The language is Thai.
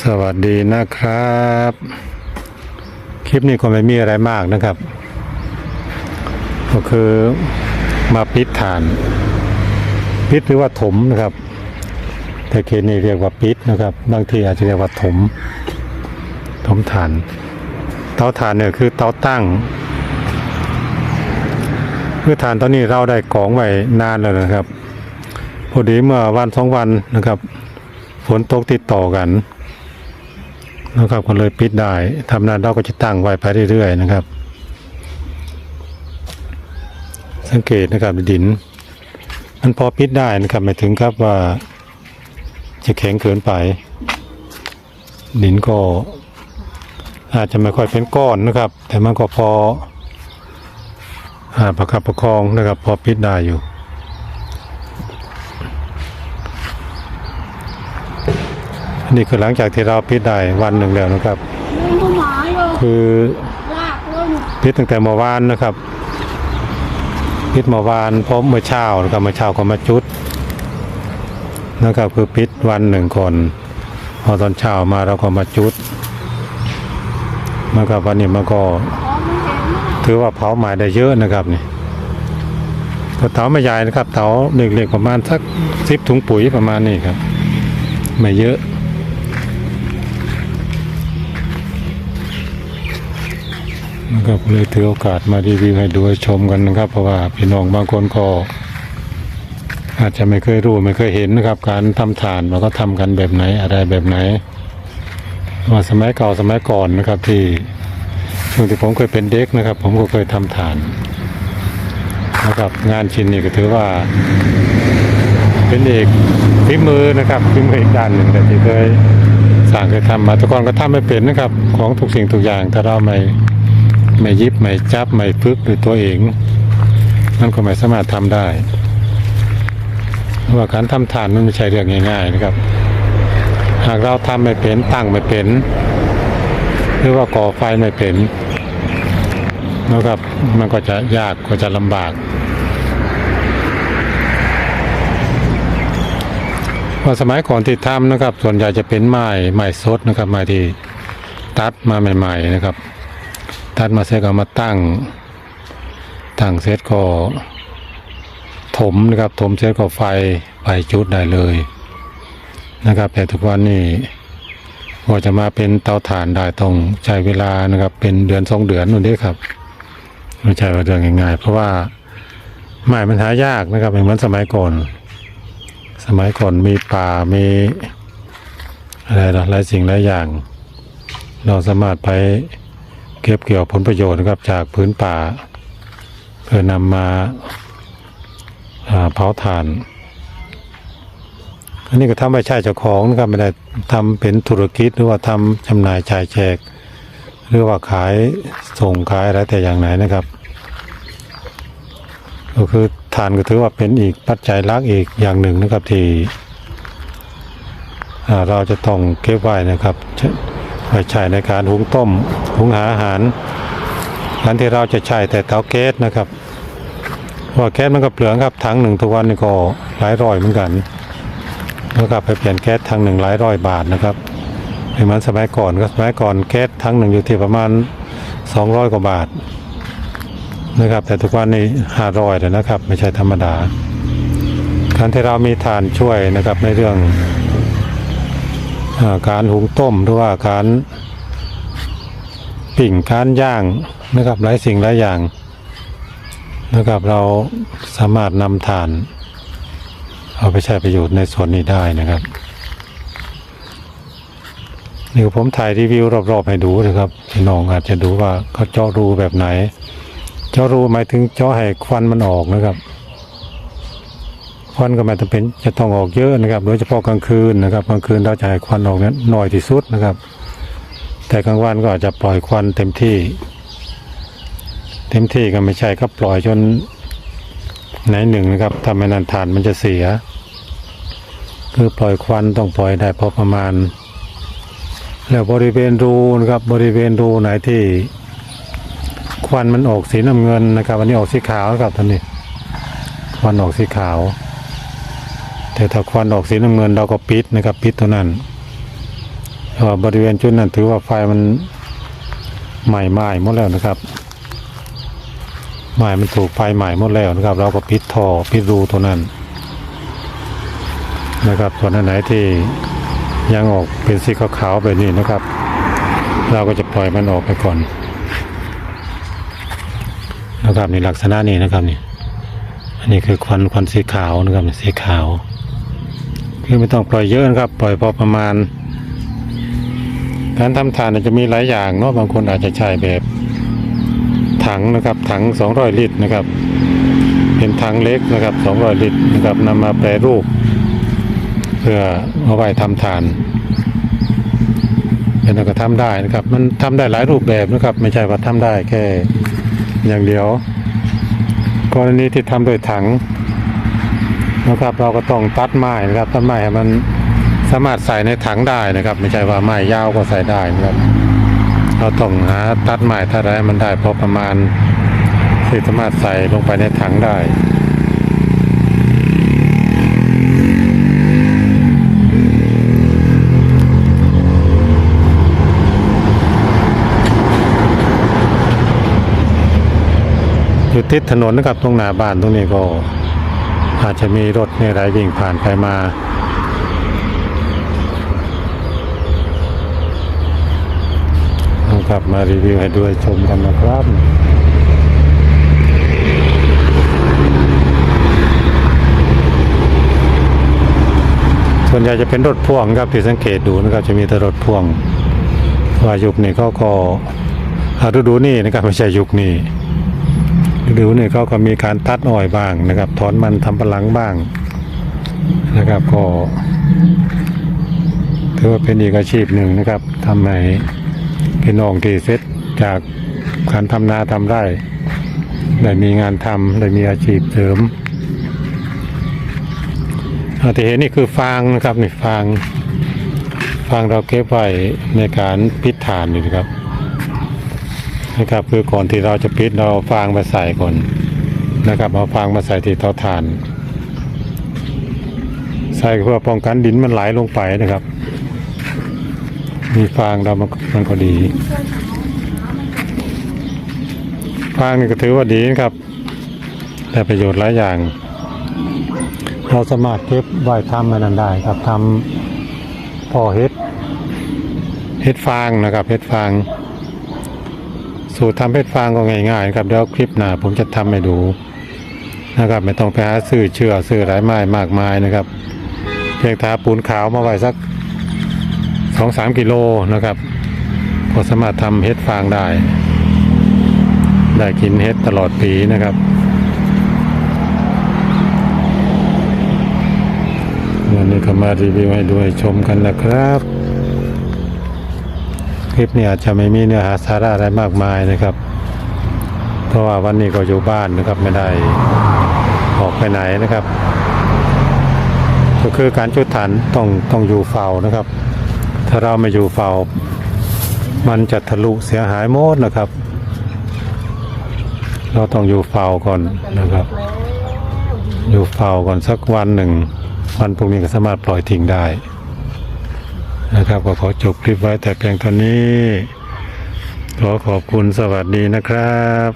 สวัสดีนะครับ คลิปนี้ก็ไม่มีอะไรมากนะครับ ก็คือมาปิดฐาน ปิดหรือว่าถมนะครับแต่เคสนี้เรียกว่าปิดนะครับ บางทีอาจจะเรียกว่าถม ถมฐาน เตาถ่านเนี่ยคือเตาตั้งคือฐานตอนนี้เราได้กองไว้นานแล้วนะครับ พอดีเมื่อวันสองวันนะครับ ฝนตกติดต่อกัน นะครับก็เลยปิดได้ทำนานเราก็จะตั้งไว้ไปเรื่อยๆนะครับ สังเกตนะครับดิน มันพอปิดได้นะครับไม่ถึงครับว่าจะแข็งเกินไป ดินก็อาจจะไม่ค่อยเป็นก้อนนะครับ แต่มันก็พออาประคับประคองนะครับ พอปิดได้อยู่ นนี้คือหลังจากที่เราปิดได้วันหนึ่งแล้วนะครับ คือพิษตั้งแต่เมื่อวานนะครับพิษเมื่อวานพร้อมเมื่อเช้านะครับเมื่อเช้าก็มาจุดนะครับคือพิษวันหนึ่งคนพอตอนเช้ามาเราก็มาจุดนะครับวันนี้มันก็ ถือว่าเผาหมายได้เยอะนะครับนี่เตาไม่ใหญ่นะครับเตาเล็กๆประมาณสักสิบถุงปุ๋ยประมาณนี้ครับ ไม่เยอะ นะครับเลยถือโอกาสมารีวิวให้ดูให้ชมกันนะครับ เพราะว่าพี่น้องบางคนก็อาจจะไม่เคยรู้ไม่เคยเห็นนะครับ การทำฐานเราก็ทำกันแบบไหนอะไรแบบไหนว่าสมัยเก่าสมัยก่อนนะครับ ที่ช่วงที่ผมเคยเป็นเด็กนะครับ ผมก็เคยทำฐานนะครับ งานชิ้นนี้ก็ถือว่า เป็นเอกฝีมือนะครับฝีมืออีกด้านหนึ่งแต่ที่เคยสร้างเคยทำมาแต่ก่อนก็ทำไม่เป็นนะครับ ของทุกสิ่งทุกอย่างถ้าเราไม่ ไม่ยิบไม่จับไม่พึกด้วยตัวเองนั่นก็ไม่สามารถทำได้เพราะว่าการทำทานมันไม่ใช่เรื่องง่ายๆนะครับ หากเราทำไม่เป็นตั้งไม่เป็น หรือว่าก่อไฟไม่เป็นนะครับมันก็จะยากก็จะลำบากว่าสมัยก่อนที่ทำนะครับ ส่วนใหญ่จะเป็นไม้ไม้สดนะครับไม้ที่ตัดมาใหม่ ๆ นะครับ ตัดมาเสร็จก็มาตั้งตั้งเสร็จก็ถมนะครับ ถมเสร็จก็ไฟไฟจุดได้เลยนะครับ แต่ทุกวันนี้พอจะมาเป็นเตาถ่านได้ต้องใช้เวลานะครับ เป็นเดือนสองเดือนนู่นเด้ครับไม่ใช่ว่าเรื่องง่ายๆเพราะว่าไม้มันหายากนะครับไม่เหมือนสมัยก่อน สมัยก่อนมีป่ามีอะไรนะหลายสิ่งหลายอย่าง เราสามารถไป เก็บเกี่ยวผลประโยชน์นะครับจากพื้นป่า เพื่อนำมาเผาถ่าน อันนี้ก็ทำไม่ใช่เจ้าของนะครับไม่ได้ทำเป็นธุรกิจหรือว่าทำจำหน่ายจ่ายแจกหรือว่าขายส่งขายอะไรแต่อย่างไหนนะครับ ก็คือฐานก็ถือว่าเป็นอีกปัจจัยลักอีกอย่างหนึ่งนะครับที่เราจะต้องเก็บไว้นะครับ ใช้ในการหุงต้ม หุงหาอาหารการที่เราจะใช้แต่เตาแก๊สนะครับเพราะว่าแก๊สมันก็เปลืองครับถังหนึ่งทุกวันนี่ก็หลายร้อยเหมือนกันแล้วก็ไปเปลี่ยนแก๊สถังหนึ่งหลายร้อยบาทนะครับเหมือนสมัยก่อนก็สมัยก่อนแก๊สถังหนึ่งอยู่ที่ประมาณ 200 กว่าบาทนะครับแต่ทุกวันนี้500แล้วนะครับ ไม่ใช่ธรรมดาการที่เรามีฐานช่วยนะครับในเรื่อง การหุงต้มหรือว่าการปิ่งการย่างนะครับหลายสิ่งหลายอย่างนะครับเราสามารถนำถ่าน เอาไปใช้ประโยชน์ในส่วนนี้ได้นะครับนี่ผมถ่ายรีวิวรอบๆให้ดูนะครับพี่น้องอาจจะดูว่าเขาเจาะรูแบบไหน เจาะรูหมายถึงเจาะให้ควันมันออกนะครับ วันก็ไม่จำเป็นจะต้องออกเยอะนะครับ โดยเฉพาะกลางคืนนะครับกลางคืนเราจะให้ควันออกนั้นน้อยที่สุดนะครับ แต่กลางวันก็อาจจะปล่อยควันเต็มที่ เต็มที่ก็ไม่ใช่ก็ปล่อยจนไหนหนึ่งนะครับทำให้นันทานมันจะเสีย คือปล่อยควันต้องปล่อยได้พอประมาณ แล้วบริเวณรูนะครับ บริเวณรูไหนที่ควันมันออกสีน้ำเงินนะครับอันนี้ออกสีขาวนะครับตอนนี้ควันออกสีขาว แต่ถ้าควันออกสีน้ำเงินเราก็ปิดนะครับ ปิดตัวนั้นเพราะบริเวณจุดนั้นถือว่าไฟมันไหม้ไหม้หมดแล้วนะครับไหม้มันถูกไฟไหม้หมดแล้วนะครับ เราก็ปิดท่อปิดรูตัวนั้น นะครับส่วนอันไหนที่ยังออกเป็นสีขาวๆแบบนี้นะครับ เราก็จะปล่อยมันออกไปก่อนนะครับในลักษณะนี้นะครับนี่ อันนี้คือควันควันสีขาวนะครับสีขาว คือไม่ต้องปล่อยเยอะนะครับ ปล่อยพอประมาณ การทำทานจจะมีหลายอย่างเนาะบางคนอาจจะใช้แบบถังนะครับ ถัง 200 ลิตรนะครับ เป็นถังเล็กนะครับ 200 ลิตรนะครับนำมาแปรรูป เพื่อเอาไว้ทำทานเป็นก็ทำได้นะครับ มันทำได้หลายรูปแบบนะครับ ไม่ใช่ว่าทำได้แค่อย่างเดียว กรณีที่ทำโดยถังนะครับ เราก็ต้องตัดไม้นะครับตัดไม้ให้มันสามารถใส่ในถังได้นะครับ ไม่ใช่ว่าไม้ยาวก็ใส่ได้นะครับ เราต้องหาตัดไม้ถ้าได้มันได้พอประมาณที่สามารถใส่ลงไปในถังได้ อยู่ติดถนนนะครับตรงหน้าบ้านตรงนี้ก็ อาจจะมีรถในไรวิ่งผ่านไปมานะครับมารีวิวให้ด้วยชมกันนะครับส่วนใหญ่จะเป็นรถพ่วงครับที่สังเกตดูนะครับจะมีแต่รถพ่วงว่ายุคนี้เขาก็อาฤดูนี่นะครับไม่ใช่ยุคนี้ ดูนี่ยเขาก็มีการตัดอ้อยบ้างนะครับ ถอนมันทำปลังบ้างนะครับ ก็ถือว่าเป็นอีกอาชีพหนึ่งนะครับทำให้พี่น้องที่เสร็จจากการทำนาทำไร่ได้มีงานทำได้มีอาชีพเสริมอาที่เห็นนี่คือฟางนะครับนี่ฟาง ฟางเราเก็บไว้ในการพิษฐานนี่นะครับ นะครับ คือก่อนที่เราจะปิดเราฟางมาใส่ก่อนนะครับเอาฟางมาใส่ที่เตาถ่าน ใส่เพื่อป้องกันดินมันไหลลงไปนะครับ มีฟางเรามันมันก็ดีฟางนี่ก็ถือว่าดีนะครับได้ประโยชน์หลายอย่าง เราสามารถเก็บไว้ทำมันนั้นได้ครับทำพ่อเฮ็ดเฮ็ดฟางนะครับเฮ็ดฟาง สูตรทำเพชรฟางก็ง่ายๆครับเดี๋ยวคลิปหน้าผมจะทำให้ดูนะครับ ไม่ต้องไปหาซื้อเชื่อซื้อหลายไม้มากมายนะครับ เพียงทาปูนขาวมาไว้สักสองสามกิโลนะครับก็สามารถทำเห็ดฟางได้ ได้กินเห็ดตลอดปีนะครับวันนี้ก็มารีวิวให้ดูให้ชมกันนะครับ คลิปนี้อาจจะไม่มีเนื้อหาสาระอะไรมากมายนะครับ เพราะว่าวันนี้ก็อยู่บ้านนะครับไม่ได้ออกไปไหนนะครับ ก็คือการจุดฐานต้องต้องอยู่เฝ้านะครับ ถ้าเราไม่อยู่เฝ้า มันจะทะลุเสียหายหมดนะครับ เราต้องอยู่เฝ้าก่อนนะครับ อยู่เฝ้าก่อนสักวันหนึ่งวันพรุ่งนี้ก็สามารถปล่อยทิ้งได้ นะครับก็ขอจบคลิปไว้แต่เพียงเท่านี้ ขอขอบคุณสวัสดีนะครับ